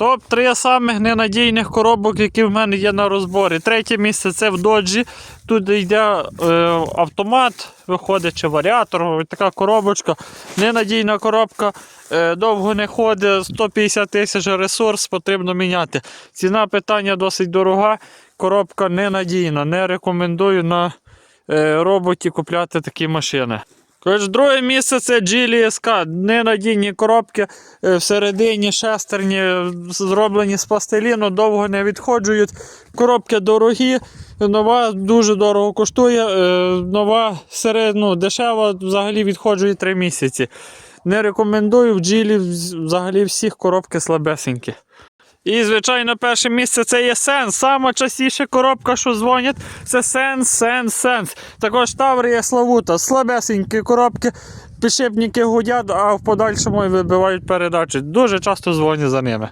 Топ-3 самих ненадійних коробок, які в мене є на розборі. Третє місце це в доджі. Тут йде е, автомат, виходить чи варіатор, така коробочка. Ненадійна коробка, е, довго не ходить, 150 тисяч ресурс потрібно міняти. Ціна питання досить дорога, коробка ненадійна. Не рекомендую на е, роботі купляти такі машини. Коротше, друге місце це Geely SK. Ненадійні коробки е, всередині шестерні, е, зроблені з пластиліну, довго не відходжують. Коробки дорогі, нова дуже дорого коштує. е, Нова серед, ну, дешева взагалі відходжує 3 місяці. Не рекомендую в Geely взагалі всіх коробки слабесенькі. І, звичайно, перше місце це є сенс. Саме частіше коробка, що дзвонять, це сенс, сенс, сенс. Також Таврія Славута. Слабесенькі коробки, підшипники гудять, а в подальшому вибивають передачі. Дуже часто дзвонять за ними.